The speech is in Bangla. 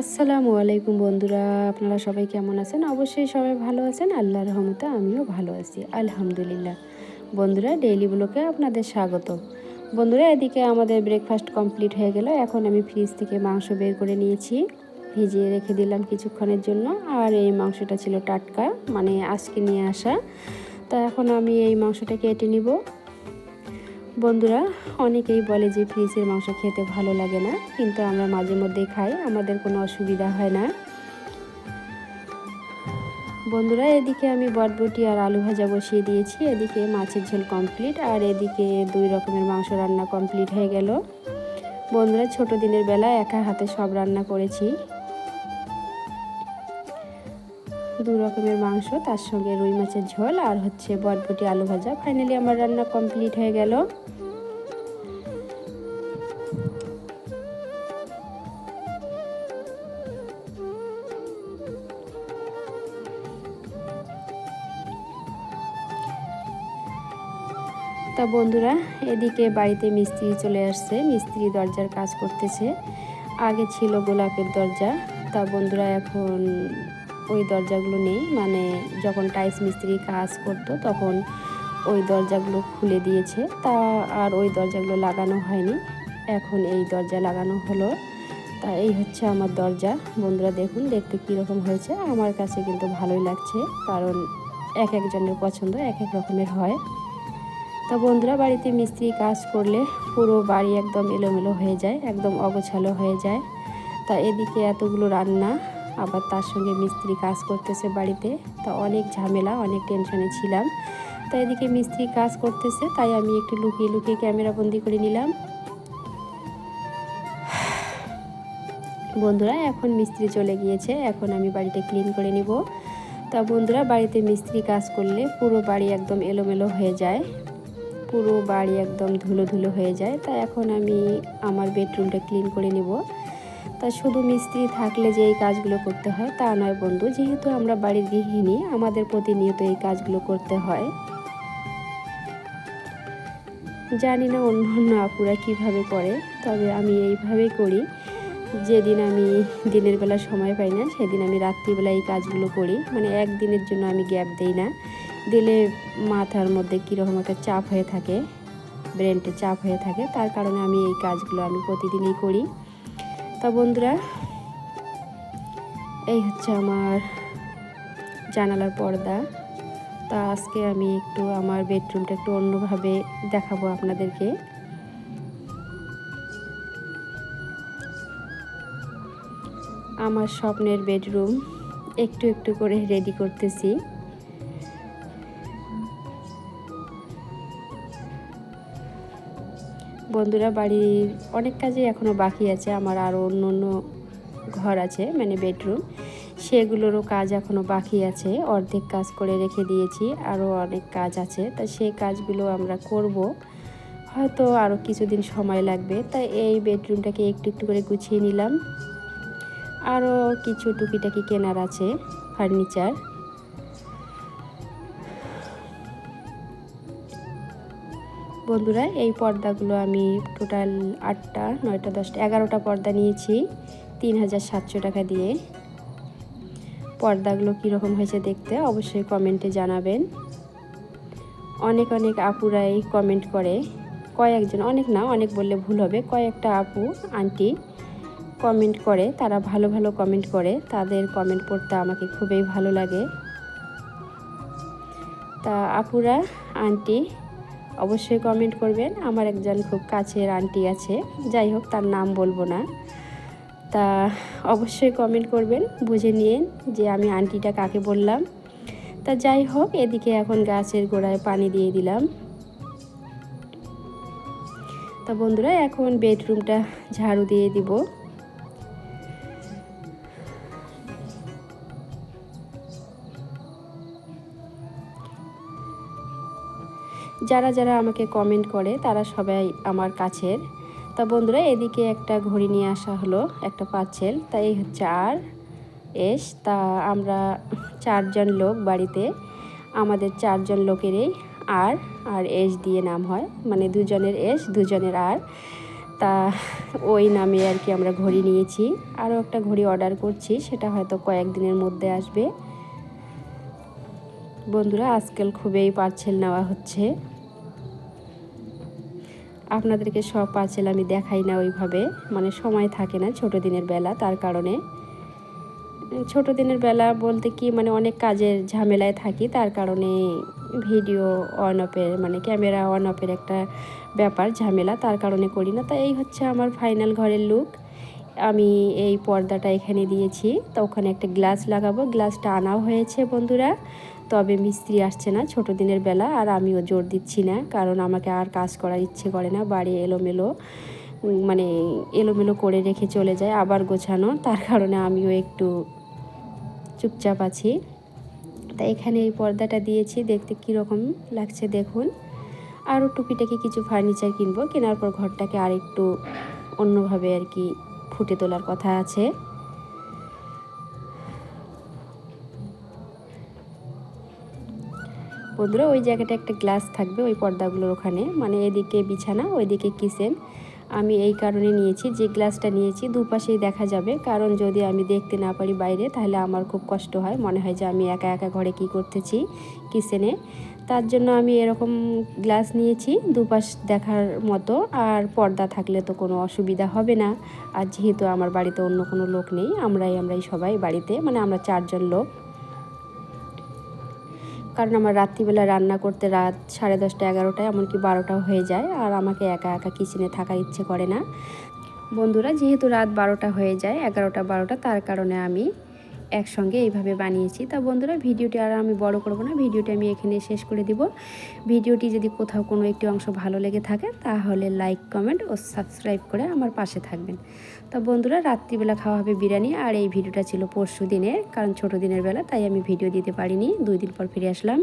আসসালামু আলাইকুম বন্ধুরা, আপনারা সবাই কেমন আছেন? অবশ্যই সবাই ভালো আছেন। আল্লাহর রহমতে আমিও ভালো আছি, আলহামদুলিল্লাহ। বন্ধুরা ডেইলি ব্লকে আপনাদের স্বাগত বন্ধুরা, এদিকে আমাদের ব্রেকফাস্ট কমপ্লিট হয়ে গেল। এখন আমি ফ্রিজ থেকে মাংস বের করে নিয়েছি। ভিজিয়ে রেখে দিলাম কিছুক্ষণের জন্য। আর এই মাংসটা ছিল টাটকা মানে আজকে নিয়ে আসা। তা এখন আমি এই মাংসটা কেটে নিব। বন্ধুরা, অনেকেই বলে যে ফ্রিজের মাংস খেতে ভালো লাগে না, কিন্তু আমরা মাঝে মধ্যে খাই, আমাদের কোনো অসুবিধা হয় না। বন্ধুরা, এদিকে আমি বটবটি আর আলু ভাজা বসিয়ে দিয়েছি, এদিকে মাছের ঝোল কমপ্লিট আর এদিকে দুই রকমের মাংস রান্না কমপ্লিট হয়ে গেল। বন্ধুরা, ছোট দিনের বেলা একা হাতে সব রান্না করেছি। দু রকমের মাংস, তার সঙ্গে রুই মাছের ঝোল আর হচ্ছে বটবটি আলু ভাজা। ফাইনালি আমার রান্না কমপ্লিট হয়ে গেল। তা বন্ধুরা, এদিকে বাড়িতে মিস্ত্রি চলে আসছে। মিস্ত্রি দরজার কাজ করতেছে। আগে ছিল গোলাপের দরজা। তা বন্ধুরা এখন ওই দরজাগুলো নেই। মানে যখন টাইস মিস্ত্রি কাজ করতো, তখন ওই দরজাগুলো খুলে দিয়েছে। তা আর ওই দরজাগুলো লাগানো হয়নি। এখন এই দরজা লাগানো হলো। তা এই হচ্ছে আমার দরজা। বন্ধুরা দেখুন, দেখতে কীরকম হয়েছে। আমার কাছে কিন্তু ভালোই লাগছে, কারণ এক একজনের পছন্দ এক এক রকমের হয়। তা বন্ধুরা, বাড়িতে মিস্ত্রি কাজ করলে পুরো বাড়ি একদম এলোমেলো হয়ে যায়, একদম অগোছালো হয়ে যায়। তা এদিকে এতগুলো রান্না আবার তার সঙ্গে মিস্ত্রি কাজ করতেছে বাড়িতে। তা অনেক ঝামেলা, অনেক টেনশনে ছিলাম। তা এদিকে মিস্ত্রি কাজ করতেছে, তাই আমি একটু লুকিয়ে লুকিয়ে ক্যামেরা বন্দি করে নিলাম। বন্ধুরা, এখন মিস্ত্রি চলে গিয়েছে, এখন আমি বাড়িটা ক্লিন করে নিব। তা বন্ধুরা, বাড়িতে মিস্ত্রি কাজ করলে পুরো বাড়ি একদম এলোমেলো হয়ে যায়। পুরো বাড়ি একদম ধুলো ধুলো হয়ে যায়। তা এখন আমি আমার বেডরুমটা ক্লিন করে নেব। তা শুধু মিস্ত্রি থাকলে যে এই কাজগুলো করতে হয় তা নয় বন্ধু, যেহেতু আমরা বাড়ির গৃহিণী, আমাদের প্রতিনিয়ত এই কাজগুলো করতে হয়। জানি না অন্য অন্য আপুরা কীভাবে করে, তবে আমি এইভাবেই করি। যেদিন আমি দিনের বেলা সময় পাই না, সেদিন আমি রাত্রিবেলা এই কাজগুলো করি। মানে একদিনের জন্য আমি গ্যাপ দিই না। দিলে মাথার মধ্যে কীরকম একটা চাপ হয়ে থাকে, ব্রেনটে চাপ হয়ে থাকে, তার কারণে আমি এই কাজগুলো আমি প্রতিদিনই করি। তা বন্ধুরা। এই হচ্ছে আমার জানালার পর্দা। তা আজকে আমি একটু আমার বেডরুমটা একটু অন্যভাবে দেখাবো আপনাদেরকে। আমার স্বপ্নের বেডরুম একটু একটু করে রেডি করতেছি। বন্ধুরা বাড়ির অনেক কাজই এখনও বাকি আছে। আমার আরও অন্য অন্য ঘর আছে মানে বেডরুম। সেগুলোরও কাজ এখনও বাকি আছে। অর্ধেক কাজ করে রেখে দিয়েছি আরও অনেক কাজ আছে। তা সেই কাজগুলো আমরা করব। হয়তো আরও কিছুদিন সময় লাগবে। তাই এই বেডরুমটাকে একটু একটু করে গুছিয়ে নিলাম। আরও কিছু টুকিটাকি কেনার আছে, ফার্নিচার। বন্ধুরা, এই পর্দাগুলো আমি টোটাল আটটা, নয়টা, দশটা, এগারোটা পর্দা নিয়েছি, তিন হাজার সাতশো টাকা দিয়ে। পর্দাগুলো কীরকম হয়েছে দেখতে অবশ্যই কমেন্টে জানাবেন। অনেক অনেক আপুরাই কমেন্ট করে, কয়েকজন, অনেক না, অনেক বললে ভুল হবে, কয়েকটা আপু, আন্টি কমেন্ট করে, তারা ভালো ভালো কমেন্ট করে, তাদের কমেন্ট পড়তে আমাকে খুবই ভালো লাগে। তা আপুরা, আন্টি অবশ্যই কমেন্ট করবেন। আমার একজন খুব কাছের আন্টি আছে। যাই হোক, তার নাম বলব না। তা অবশ্যই কমেন্ট করবেন, বুঝে নিন যে আমি আন্টিটা কাকে বললাম। তা যাই হোক, এদিকে এখন গাছের গোড়ায় পানি দিয়ে দিলাম। তা বন্ধুরা, এখন বেডরুমটা ঝাড়ু দিয়ে দিব। যারা যারা আমাকে কমেন্ট করে, তারা সবাই আমার কাছের। তা বন্ধুরা, এদিকে একটা ঘড়ি নিয়ে আসা হলো, একটা পাচ্ছেল। তাই হচ্ছে আর, এস। তা আমরা চারজন লোক বাড়িতে, আমাদের চারজন লোকেরই আর আর এস দিয়ে নাম হয়। মানে দুজনের এস, দুজনের আর। তা ওই নামে আর কি আমরা ঘড়ি নিয়েছি। আরও একটা ঘড়ি অর্ডার করছি, সেটা হয়তো কয়েকদিনের মধ্যে আসবে। বন্ধুরা, আজকাল খুবই পার্সেল নেওয়া হচ্ছে। আপনাদেরকে সব পাঁচেল আমি দেখাই না ওইভাবে। মানে সময় থাকে না ছোট দিনের বেলা, তার কারণে। ছোট দিনের বেলা বলতে কি মানে অনেক কাজের ঝামেলায় থাকি, তার কারণে ভিডিও অন অফের মানে ক্যামেরা অন অফের একটা ব্যাপার, ঝামেলা, তার কারণে করি না। তাই এই হচ্ছে আমার ফাইনাল ঘরের লুক আমি এই পর্দাটা এখানে দিয়েছি। তো ওখানে একটা গ্লাস লাগাবো। গ্লাসটা আনাও হয়েছে, বন্ধুরা। তবে মিস্ত্রি আসছে না ছোট দিনের বেলা, আর আমিও জোর দিচ্ছি না, কারণ আমাকে আর কাজ করার ইচ্ছে করে না। বাড়ি এলোমেলো মানে এলোমেলো করে রেখে চলে যায়, আবার গোছানো। তার কারণে আমিও একটু চুপচাপ আছি। তা এখানে এই পর্দাটা দিয়েছি, দেখতে কীরকম লাগছে দেখুন। আরও টুকিটাকি কিছু ফার্নিচার কিনবো, কেনার পর ঘরটাকে আর একটু অন্যভাবে আর কি ফুটে তোলার কথা আছে। বন্ধুরা, ওই জায়গাটা একটা গ্লাস থাকবে ওই পর্দাগুলোর ওখানে। মানে এদিকে বিছানা, ওইদিকে কিচেন। আমি এই কারণে নিয়েছি, যে গ্লাসটা নিয়েছি দুপাশেই দেখা যাবে। কারণ যদি আমি দেখতে না পারি বাইরে, তাহলে আমার খুব কষ্ট হয়। মনে হয় যে আমি একা একা ঘরে কি করতেছি কিচেনে। তার জন্য আমি এরকম গ্লাস নিয়েছি দুপাশ দেখার মতো, আর পর্দা থাকলে তো কোনো অসুবিধা হবে না। আর যেহেতু আমার বাড়িতে অন্য কোনো লোক নেই, আমরাই আমরাই সবাই বাড়িতে মানে আমরা চারজন লোক। কারণ আমার রাত্রিবেলা রান্না করতে রাত সাড়ে দশটা, এগারোটায়, এমনকি বারোটাও হয়ে যায়, আর আমাকে একা একা কিচেনে থাকার ইচ্ছে করে না। বন্ধুরা, যেহেতু রাত বারোটা হয়ে যায়, এগারোটা, বারোটা, তার কারণে আমি একসঙ্গে এইভাবে বানিয়েছি। তা বন্ধুরা, ভিডিওটি আর আমি বড় করব না, ভিডিওটি আমি এখানে শেষ করে দিব। ভিডিওটি যদি কোথাও কোনো একটি অংশ ভালো লেগে থাকে, তাহলে লাইক কমেন্ট ও সাবস্ক্রাইব করে আমার পাশে থাকবেন। তা বন্ধুরা, রাত্রিবেলা খাওয়া হবে বিরিয়ানি, আর এই ভিডিওটা ছিল পরশু দিনের, কারণ ছোটো দিনের বেলা, তাই আমি ভিডিও দিতে পারিনি। দুই দিন পর ফিরে আসলাম।